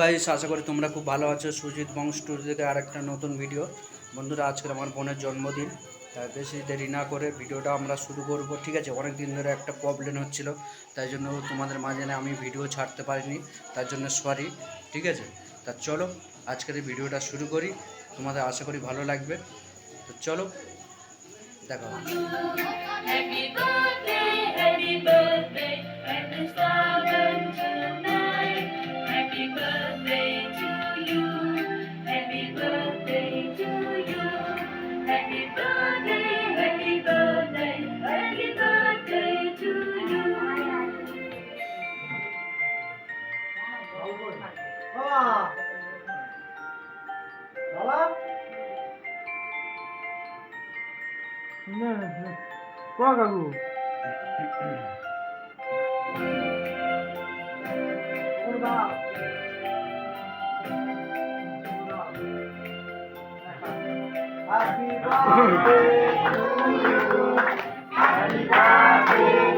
Guys আশা করি তোমরা খুব ভালো আছো। সুজিত বংশ স্টুডিও থেকে আরেকটা নতুন ভিডিও বন্ধুরা আজকে আমার বোনের জন্মদিন। বেশি দেরি না করে ভিডিওটা আমরা শুরু করব। ঠিক আছে অনেক দিন ধরে একটা প্রবলেম হচ্ছিল, তাই জন্য তোমাদের মাঝে আমি ভিডিও ছাড়তে পারিনি, তার জন্য সরি ঠিক আছে? তা চলো, আজকের ভিডিওটা শুরু করি, তোমাদের আশা করি ভালো লাগবে। তো চলো, দেখা Olá, olá. lá. Não, Vamos lá. Happy birthday to you. Happy birthday.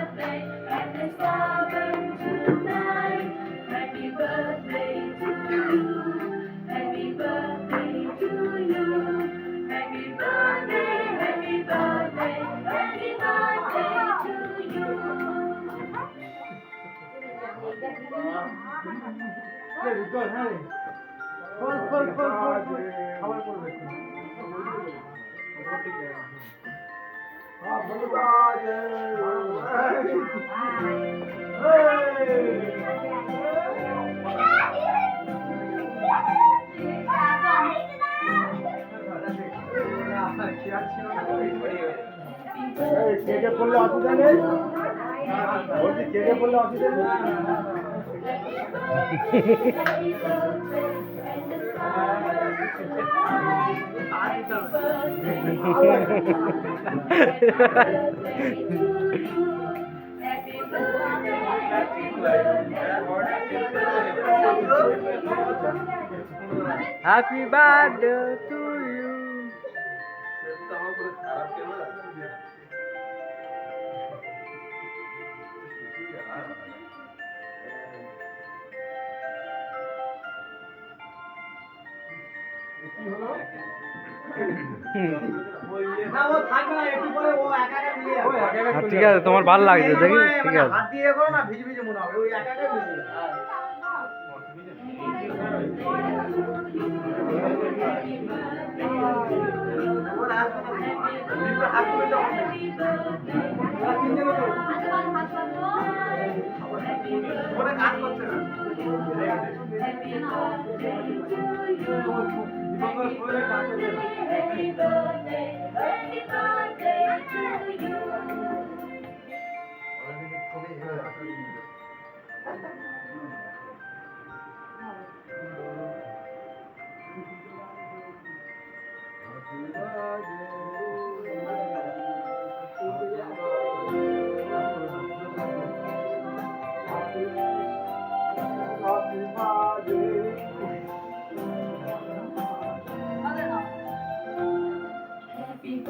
রে, উজ্জ্বল, হ্যাঁ রে। খোল, খোল, খোল, খোল, খোল। খাবার করবে একটু। Happy birthday! কেটে পড়লে অসুবিধা নেই বলছি কেটে পড়লে অসুবিধা নেই Happy birthday to ঠিক আছে তোমার ভালো লাগছে দেখি ঠিক আছে। কাজ করছে ಕಾಣುತ್ತೆ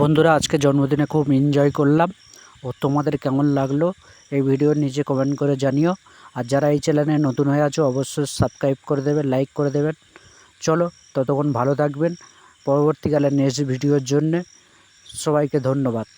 বন্ধুরা, আজকে জন্মদিনে খুব এনজয় করলাম। ও তোমাদের কেমন লাগল এই ভিডিও নিজে কমেন্ট করে জানিও। আর যারা এই চ্যানেলে নতুন হয়ে আছো, অবশ্যই সাবস্ক্রাইব করে দেবেন লাইক করে দেবেন চলো, ততক্ষণ ভালো থাকবেন। পরবর্তীকালে নেক্সট ভিডিওর জন্যে সবাইকে ধন্যবাদ।